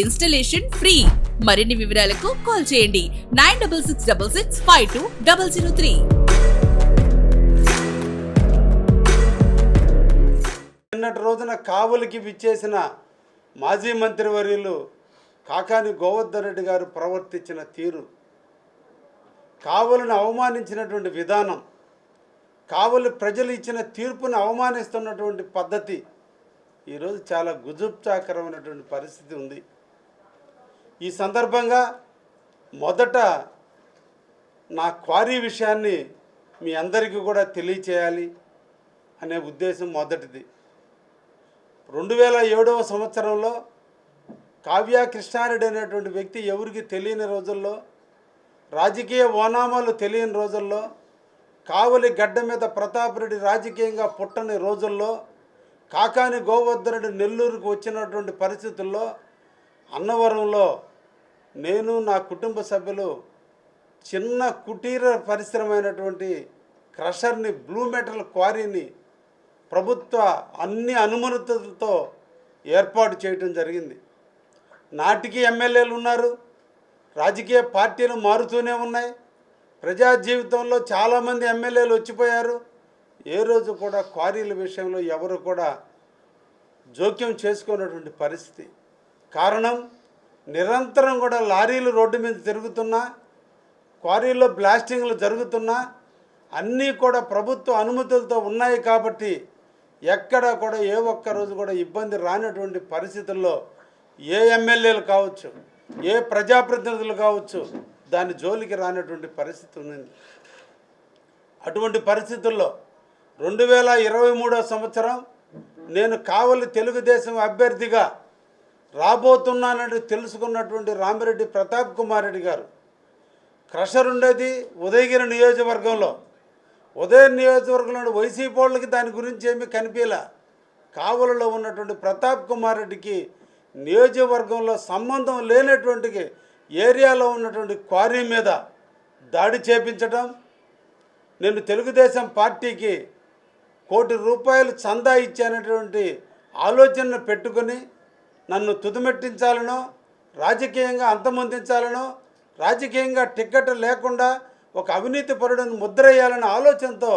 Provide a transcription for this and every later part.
Installation free. మరిన్ని వివరాలకు call చేయండి. Nine double six double six five two double zero three. నిన్నటి రోజున కావులకి విచ్చేసిన మాజీ మంత్రివర్యులు కాకాని గోవర్ధన్ రెడ్డి గారు ప్రవర్తించిన తీరు. కావులను అవమానించినటువంటి విధానం కావులు ప్రజలు ఇచ్చిన తీర్పును అవమానిస్తున్నటువంటి పద్ధతి ఈరోజు చాలా గుజుప్చాకరమైనటువంటి పరిస్థితి ఉంది. ఈ సందర్భంగా మొదట నా క్వారీ విషయాన్ని మీ అందరికీ కూడా తెలియచేయాలి అనే ఉద్దేశం మొదటిది. రెండు వేల ఏడవ సంవత్సరంలో కావ్య కృష్ణారెడ్డి అనేటువంటి వ్యక్తి ఎవరికి తెలియని రోజుల్లో రాజకీయ ఓనామాలు తెలియని రోజుల్లో కావలి గడ్డ మీద ప్రతాప్ రెడ్డి రాజకీయంగా పుట్టని రోజుల్లో కాకాని గోవర్ధనుడు నెల్లూరుకు వచ్చినటువంటి పరిస్థితుల్లో అన్నవరంలో నేను నా కుటుంబ సభ్యులు చిన్న కుటీర పరిశ్రమ అయినటువంటి క్రషర్ని బ్లూ మెటల్ క్వారీని ప్రభుత్వ అన్ని అనుమతులతో ఏర్పాటు చేయటం జరిగింది. నాటికి ఎమ్మెల్యేలు ఉన్నారు రాజకీయ పార్టీలు మారుతూనే ఉన్నాయి. ప్రజా జీవితంలో చాలామంది ఎమ్మెల్యేలు వచ్చిపోయారు. ఏ రోజు కూడా క్వారీల విషయంలో ఎవరు కూడా జోక్యం చేసుకున్నటువంటి పరిస్థితి. కారణం నిరంతరం కూడా లారీలు రోడ్డు మీద తిరుగుతున్నా క్వారీల్లో బ్లాస్టింగ్లు జరుగుతున్నా అన్నీ కూడా ప్రభుత్వ అనుమతులతో ఉన్నాయి కాబట్టి ఎక్కడ కూడా ఏ ఒక్క రోజు కూడా ఇబ్బంది రానటువంటి పరిస్థితుల్లో ఏ ఎమ్మెల్యేలు కావచ్చు ఏ ప్రజాప్రతినిధులు కావచ్చు దాని జోలికి రానటువంటి పరిస్థితి ఉంది అటువంటి పరిస్థితుల్లో రెండు వేల ఇరవై మూడో సంవత్సరం నేను కావలి తెలుగుదేశం అభ్యర్థిగా రాబోతున్నానని తెలుసుకున్నటువంటి రామిరెడ్డి ప్రతాప్ కుమార్ రెడ్డి గారు. క్రషర్ ఉండేది ఉదయగిరి నియోజకవర్గంలో. ఉదయ నియోజకవర్గంలో వైసీపీ వాళ్ళకి దాని గురించి ఏమీ కనిపించలే. కావలలో ఉన్నటువంటి ప్రతాప్ కుమార్ రెడ్డికి నియోజకవర్గంలో సంబంధం లేనటువంటి ఏరియాలో ఉన్నటువంటి క్వారీ మీద దాడి చేపించడం నేను తెలుగుదేశం పార్టీకి కోటి రూపాయలు చందా ఇచ్చానటువంటి ఆలోచనను పెట్టుకొని నన్ను తుదిమెట్టించాలనో రాజకీయంగా అంతమొందించాలనో రాజకీయంగా టిక్కెట్ లేకుండా ఒక అవినీతి పరుడును ముద్రేయాలనే ఆలోచనతో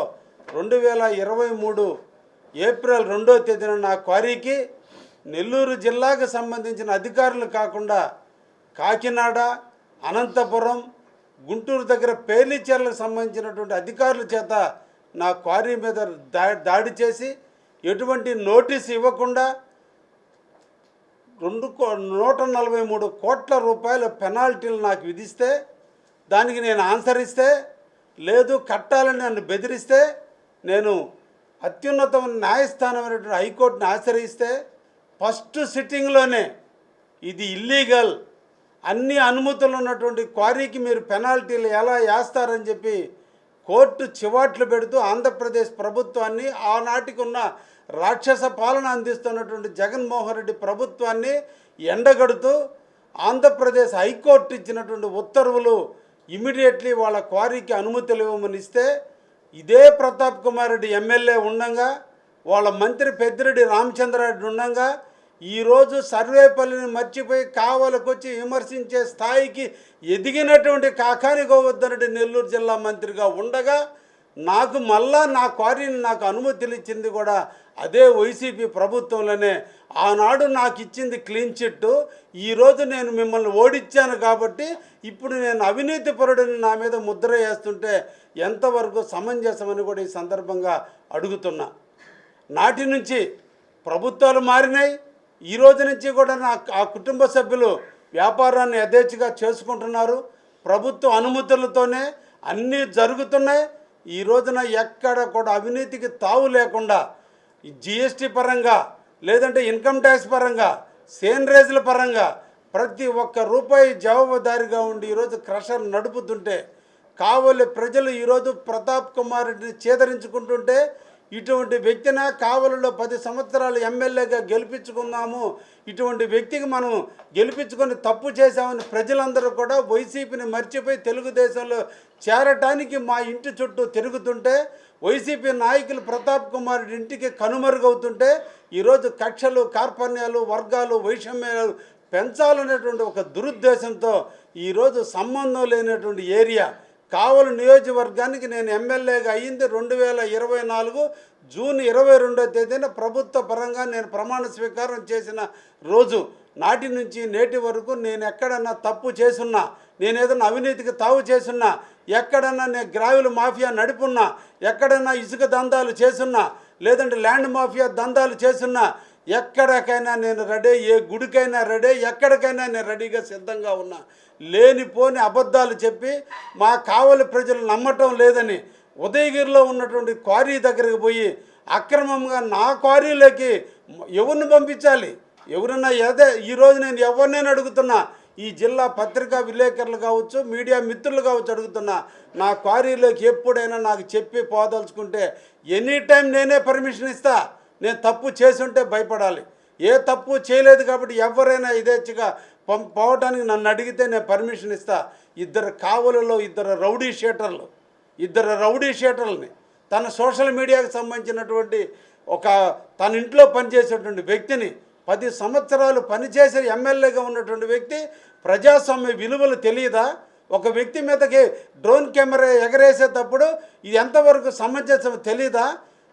రెండు వేల ఇరవై మూడు ఏప్రిల్ రెండో తేదీన నా క్వారీకి నెల్లూరు జిల్లాకు సంబంధించిన అధికారులు కాకుండా కాకినాడ అనంతపురం గుంటూరు దగ్గర పేర్లిచేర్లకు సంబంధించినటువంటి అధికారుల చేత నా క్వారీ మీద దా దాడి చేసి ఎటువంటి నోటీస్ ఇవ్వకుండా రెండు కో నూట నలభై మూడు కోట్ల రూపాయల పెనాల్టీలు నాకు విధిస్తే దానికి నేను ఆన్సర్ ఇస్తే లేదు కట్టాలని నన్ను బెదిరిస్తే నేను అత్యున్నత న్యాయస్థానమైనటువంటి హైకోర్టుని ఆశ్రయిస్తే ఫస్ట్ సిట్టింగ్లోనే ఇది ఇల్లీగల్ అన్ని అనుమతులు ఉన్నటువంటి క్వారీకి మీరు పెనాల్టీలు ఎలా వేస్తారని చెప్పి కోర్టు చివాట్లు పెడుతూ ఆంధ్రప్రదేశ్ ప్రభుత్వాన్ని ఆనాటికి ఉన్న రాక్షస పాలన అందిస్తున్నటువంటి జగన్మోహన్ రెడ్డి ప్రభుత్వాన్ని ఎండగడుతూ ఆంధ్రప్రదేశ్ హైకోర్టు ఇచ్చినటువంటి ఉత్తర్వులు ఇమీడియట్లీ వాళ్ళ క్వారీకి అనుమతులు ఇవ్వమని ఇస్తే ఇదే ప్రతాప్ కుమార్ రెడ్డి ఎమ్మెల్యే ఉండగా వాళ్ళ మంత్రి పెద్దిరెడ్డి రామచంద్రారెడ్డి ఉండగా ఈరోజు సర్వేపల్లిని మర్చిపోయి కావలకొచ్చి విమర్శించే స్థాయికి ఎదిగినటువంటి కాకాని గోవర్ధనుడి నెల్లూరు జిల్లా మంత్రిగా ఉండగా నాకు మళ్ళా నా క్వారీని నాకు అనుమతులు ఇచ్చింది కూడా అదే వైసీపీ ప్రభుత్వంలోనే. ఆనాడు నాకు ఇచ్చింది క్లీన్ చిట్ ఈరోజు నేను మిమ్మల్ని ఓడించాను కాబట్టి ఇప్పుడు నేను అవినీతి పరుడిని నా మీద ముద్ర వేస్తుంటే ఎంతవరకు సమంజసమని కూడా ఈ సందర్భంగా అడుగుతున్నా. నాటి నుంచి ప్రభుత్వాలు మారినాయి. ఈ రోజు నుంచి కూడా నా ఆ కుటుంబ సభ్యులు వ్యాపారాన్ని యథేచ్ఛగా చేసుకుంటున్నారు. ప్రభుత్వ అనుమతులతోనే అన్నీ జరుగుతున్నాయి. ఈ రోజున ఎక్కడ కూడా అవినీతికి తావు లేకుండా జిఎస్టీ పరంగా లేదంటే ఇన్కమ్ ట్యాక్స్ పరంగా సేన్ రేజుల పరంగా ప్రతి ఒక్క రూపాయి జవాబుదారిగా ఉండి ఈరోజు క్రషర్ నడుపుతుంటే కావలి ప్రజలు ఈరోజు ప్రతాప్ కుమార్ రెడ్డిని చేదరించుకుంటుంటే ఇటువంటి వ్యక్తిన కావలిలో పది సంవత్సరాలు ఎమ్మెల్యేగా గెలిపించుకున్నాము ఇటువంటి వ్యక్తికి మనం గెలిపించుకొని తప్పు చేశామని ప్రజలందరూ కూడా వైసీపీని మర్చిపోయి తెలుగుదేశంలో చేరటానికి మా ఇంటి చుట్టూ తిరుగుతుంటే వైసీపీ నాయకులు ప్రతాప్ కుమార్ ఇంటికి కనుమరుగవుతుంటే ఈరోజు కక్షలు కార్పణ్యాలు వర్గాలు వైషమ్యాలు పెంచాలనేటువంటి ఒక దురుద్దేశంతో ఈరోజు సంబంధం లేనటువంటి ఏరియా కావలి నియోజకవర్గానికి నేను ఎమ్మెల్యేగా అయ్యింది రెండు వేల ఇరవై నాలుగు జూన్ ఇరవై రెండో తేదీన ప్రభుత్వ పరంగా నేను ప్రమాణ స్వీకారం చేసిన రోజు నాటి నుంచి నేటి వరకు నేను ఎక్కడన్నా తప్పు చేసున్నా నేను ఏదైనా అవినీతికి తావు చేసున్నా ఎక్కడన్నా నేను గ్రావిల్ మాఫియా నడుపున్నా ఎక్కడన్నా ఇసుక దందాలు చేసున్నా లేదంటే ల్యాండ్ మాఫియా దందాలు చేసున్నా ఎక్కడికైనా నేను రెడీ ఏ గుడికైనా రెడీ ఎక్కడికైనా నేను రెడీగా సిద్ధంగా ఉన్నా. లేనిపోని అబద్ధాలు చెప్పి మా కావలి ప్రజలు నమ్మటం లేదని ఉదయగిరిలో ఉన్నటువంటి క్వారీ దగ్గరికి పోయి అక్రమంగా నా క్వారీలోకి ఎవరిని పంపించాలి? ఎవరన్నా ఏదే ఈరోజు నేను ఎవరినైనా అడుగుతున్నా? ఈ జిల్లా పత్రికా విలేకరులు కావచ్చు మీడియా మిత్రులు కావచ్చు అడుగుతున్నా నా క్వారీలోకి ఎప్పుడైనా నాకు చెప్పి పోదలుచుకుంటే ఎనీ టైం నేనే పర్మిషన్ ఇస్తాను నేను తప్పు చేసుంటే భయపడాలి. ఏ తప్పు చేయలేదు కాబట్టి ఎవరైనా ఇదేచ్ఛగా పం పోవటానికి నన్ను అడిగితే నేను పర్మిషన్ ఇస్తా. ఇద్దరు కావలలో ఇద్దరు రౌడీ షీటర్లు. ఇద్దరు రౌడీ షీటర్లని. తన సోషల్ మీడియాకు సంబంధించినటువంటి ఒక తన ఇంట్లో పనిచేసేటువంటి వ్యక్తిని పది సంవత్సరాలు పనిచేసే ఎమ్మెల్యేగా ఉన్నటువంటి వ్యక్తి ప్రజాస్వామ్య విలువలు తెలియదా ఒక వ్యక్తి మీదకి డ్రోన్ కెమెరా ఎగరేసేటప్పుడు ఇది ఎంతవరకు సమంజసం తెలీదా?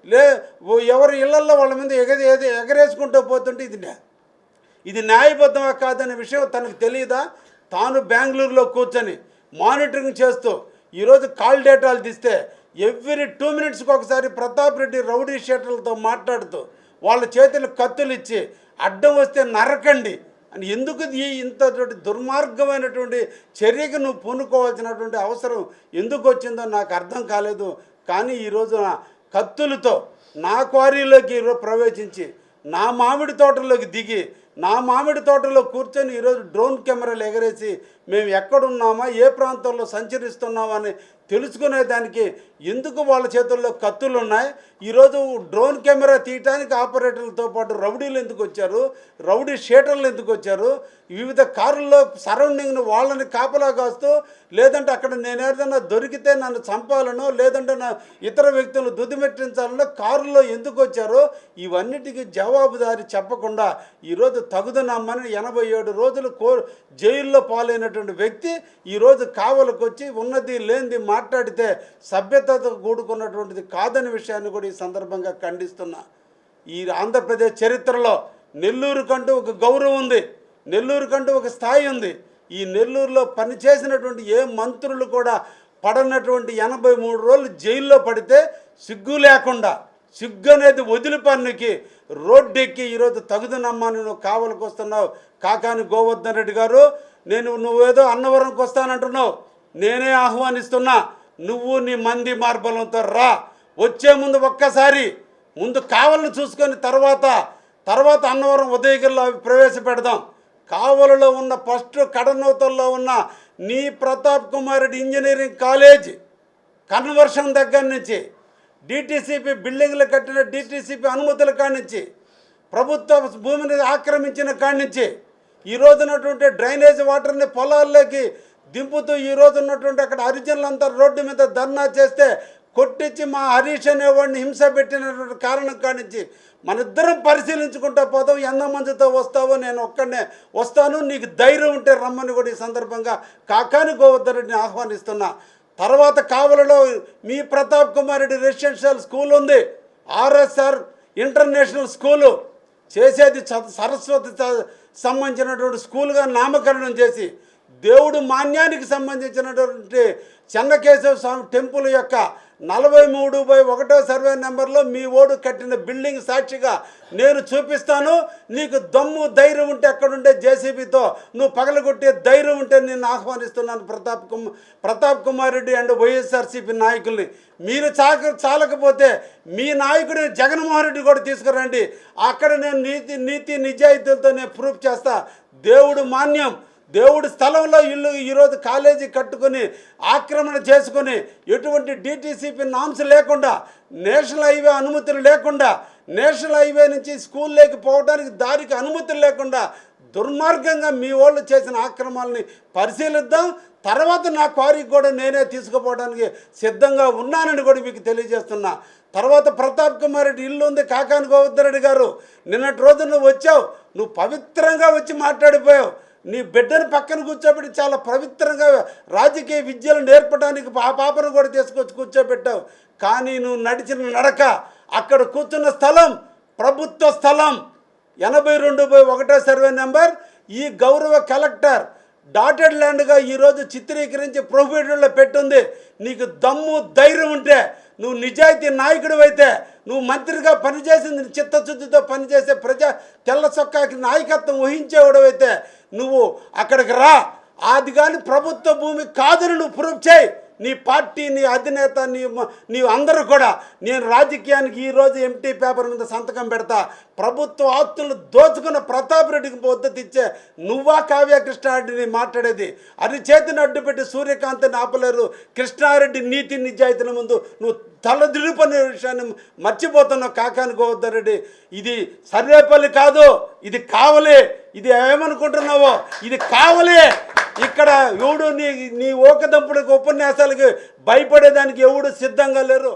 లే ఓ- ఎవరి ఇళ్ళల్లో వాళ్ళ మీద ఎగరి ఎగరేసుకుంటూ పోతుంటే ఇది ఇది న్యాయబద్ధమా కాదనే విషయం తనకు తెలియదా తాను బెంగళూరులో కూర్చొని మానిటరింగ్ చేస్తూ ఈరోజు కాల్ డేటాలు తీస్తే ఎవ్రీ టూ మినిట్స్కి ఒకసారి ప్రతాప్ రెడ్డి రౌడీ షీటర్లతో మాట్లాడుతూ వాళ్ళ చేతులు కత్తులు ఇచ్చి అడ్డం వస్తే నరకండి అని ఎందుకు ఈ ఇంత దుర్మార్గమైనటువంటి చర్యకు నువ్వు పూనుకోవాల్సినటువంటి అవసరం ఎందుకు వచ్చిందో నాకు అర్థం కాలేదు. కానీ ఈ రోజున కత్తులతో నా క్వారీలోకి ఈరోజు ప్రవేశించి నా మామిడి తోటలోకి దిగి నా మామిడి తోటలో కూర్చొని ఈరోజు డ్రోన్ కెమెరాలు ఎగరేసి మేము ఎక్కడున్నామా ఏ ప్రాంతంలో సంచరిస్తున్నామా అని తెలుసుకునే దానికి ఎందుకు వాళ్ళ చేతుల్లో కత్తులు ఉన్నాయి ఈరోజు డ్రోన్ కెమెరా తీయటానికి ఆపరేటర్లతో పాటు రౌడీలు ఎందుకు వచ్చారు? రౌడీ షీటర్లు ఎందుకు వచ్చారు? వివిధ కారుల్లో సరౌండింగ్ను వాళ్ళని కాపలా కాస్తూ లేదంటే అక్కడ నేను ఏదైనా దొరికితే నన్ను చంపాలనో లేదంటే నా ఇతర వ్యక్తులను దుద్దిమెట్టించాలనో కారులో ఎందుకు వచ్చారో ఇవన్నిటికీ జవాబుదారి చెప్పకుండా ఈరోజు తగుదనమ్మని ఎనభై ఏడు రోజులు కో జైల్లో పాలైనటువంటి వ్యక్తి ఈరోజు కావలకొచ్చి ఉన్నది లేనిది మాట్లాడితే సభ్యతతో కూడుకున్నటువంటిది కాదని విషయాన్ని కూడా ఈ సందర్భంగా ఖండిస్తున్నా. ఈ ఆంధ్రప్రదేశ్ చరిత్రలో నెల్లూరు కంటూ ఒక గౌరవం ఉంది. నెల్లూరు కంటూ ఒక స్థాయి ఉంది. ఈ నెల్లూరులో పనిచేసినటువంటి ఏ మంత్రులు కూడా పడనటువంటి ఎనభై మూడు రోజులు జైల్లో పడితే సిగ్గు లేకుండా సిగ్గు అనేది వదిలి పన్నుకి రోడ్డెక్కి ఈరోజు తగుదనమ్మని నువ్వు కావలికి వస్తున్నావు కాకాని గోవర్ధన్ రెడ్డి గారు నేను నువ్వేదో అన్నవరంకి వస్తానంటున్నావు. నేనే ఆహ్వానిస్తున్నా నువ్వు నీ మంది మార్బలంతో రా. వచ్చే ముందు ఒక్కసారి ముందు కావలను చూసుకొని తర్వాత తర్వాత అన్నవరం ఉదయగిరిలో అవి ప్రవేశపెడదాం. కావలలో ఉన్న ఫస్ట్ కడనూతల్లో ఉన్న నీ Pratap Kumar Reddy engineering college conversion దగ్గర నుంచి డిటీసీపీ బిల్డింగ్లు కట్టిన డిటీసీపీ అనుమతుల కానించి ప్రభుత్వ భూమిని ఆక్రమించిన కాడి నుంచి ఈ ఉన్నటువంటి డ్రైనేజ్ వాటర్ని పొలాల్లోకి దింపుతూ ఈ రోజు ఉన్నటువంటి అక్కడ హరిజనులంతా రోడ్డు మీద ధర్నా చేస్తే కొట్టించి మా హరీష్ అనేవాడిని హింస పెట్టినటువంటి కారణం కానించి మనిద్దరం పరిశీలించుకుంటా పోతాం ఎంత మందితో వస్తావో నేను ఒక్కడనే వస్తాను నీకు ధైర్యం ఉంటే రమ్మని కూడా ఈ సందర్భంగా కాకాని గోవర్ధన్ ఆహ్వానిస్తున్నా. తర్వాత కావలలో మీ ప్రతాప్ కుమార్ రెడ్డి రెసిడెన్షియల్ స్కూల్ ఉంది ఆర్ఎస్ఆర్ ఇంటర్నేషనల్ స్కూలు. చేసేది సరస్వతి సంబంధించినటువంటి స్కూల్గా నామకరణం చేసి దేవుడు మాన్యానికి సంబంధించినటువంటి చెన్నకేశవ స్వామి టెంపుల్ యొక్క నలభై మూడు బై ఒకటో సర్వే నెంబర్లో మీ ఓడు కట్టిన బిల్డింగ్ సాక్షిగా నేను చూపిస్తాను. నీకు దమ్ము ధైర్యం ఉంటే అక్కడుండే జేసీబీతో నువ్వు పగలగొట్టే ధైర్యం ఉంటే నేను ఆహ్వానిస్తున్నాను ప్రతాప్ కుమార్ ప్రతాప్ కుమార్ రెడ్డి అండ్ వైఎస్ఆర్సీపీ నాయకుల్ని. మీరు చాక చాలకపోతే మీ నాయకుడు జగన్మోహన్ రెడ్డి కూడా తీసుకురండి. అక్కడ నేను నీతి నీతి నిజాయితీలతో నేను ప్రూఫ్ చేస్తా. దేవుడు మాన్యం. దేవుడి స్థలంలో ఇల్లు ఈరోజు కాలేజీ కట్టుకొని ఆక్రమణ చేసుకొని ఎటువంటి డిటీసీపీ నామ్స్ లేకుండా నేషనల్ హైవే అనుమతులు లేకుండా నేషనల్ హైవే నుంచి స్కూల్లోకి పోవడానికి దారికి అనుమతులు లేకుండా దుర్మార్గంగా మీ వాళ్ళు చేసిన ఆక్రమాలని పరిశీలిద్దాం. తర్వాత నా క్వారీకి కూడా నేనే తీసుకుపోవడానికి సిద్ధంగా ఉన్నానని కూడా మీకు తెలియజేస్తున్నా. తర్వాత ప్రతాప్ కుమార్ రెడ్డి ఇల్లు ఉంది కాకాని గోవర్ధరెడ్డి గారు. నిన్నటి రోజు నువ్వు వచ్చావు నువ్వు పవిత్రంగా వచ్చి మాట్లాడిపోయావు. నీ బిడ్డను పక్కన కూర్చోబెట్టి చాలా పవిత్రంగా రాజకీయ విద్యలు నేర్పడానికి ఆ పాపను కూడా తీసుకొచ్చి కూర్చోబెట్టావు. కానీ నువ్వు నడిచిన నడక అక్కడ కూర్చున్న స్థలం ప్రభుత్వ స్థలం. ఎనభై రెండు బై ఒకటో సర్వే నెంబర్. ఈ గౌరవ కలెక్టర్ డాటెడ్ ల్యాండ్గా ఈరోజు చిత్రీకరించి ప్రొహిబిటెడ్లో పెట్టుంది. నీకు దమ్ము ధైర్యం ఉంటే నువ్వు నిజాయితీ నాయకుడు అయితే నువ్వు మంత్రిగా పనిచేసింది చిత్తశుద్ధితో పనిచేసే ప్రజా తెల్ల చొక్కాకి నాయకత్వం వహించేవాడు అయితే నువ్వు అక్కడికి రా. అది కానీ ప్రభుత్వ భూమి కాదని నువ్వు ప్రూఫ్ చేయి. నీ పార్టీ నీ అధినేత నీ నీ అందరూ కూడా నేను రాజకీయానికి ఈరోజు ఎంటీ పేపర్ మీద సంతకం పెడతా. ప్రభుత్వ ఆస్తులు దోచుకున్న ప్రతాప్ రెడ్డికి మద్దతు ఇచ్చే నువ్వా కావ్య కృష్ణారెడ్డిని మాట్లాడేది? అది చేతిని అడ్డుపెట్టి సూర్యకాంత్ని ఆపలేరు. కృష్ణారెడ్డి నీతి నిజాయితీల ముందు నువ్వు తలదిరిపనే విషయాన్ని మర్చిపోతున్నావు కాకాని గోవర్ధన్ ఇది సర్వేపల్లి కాదు ఇది కావలి. ఇది ఏమనుకుంటున్నావో? ఇది కావలి. ఇక్కడ ఎవడు నీ నీ ఓకదంపుడికి ఉపన్యాసాలకి భయపడేదానికి ఎవడు సిద్ధంగా లేరు?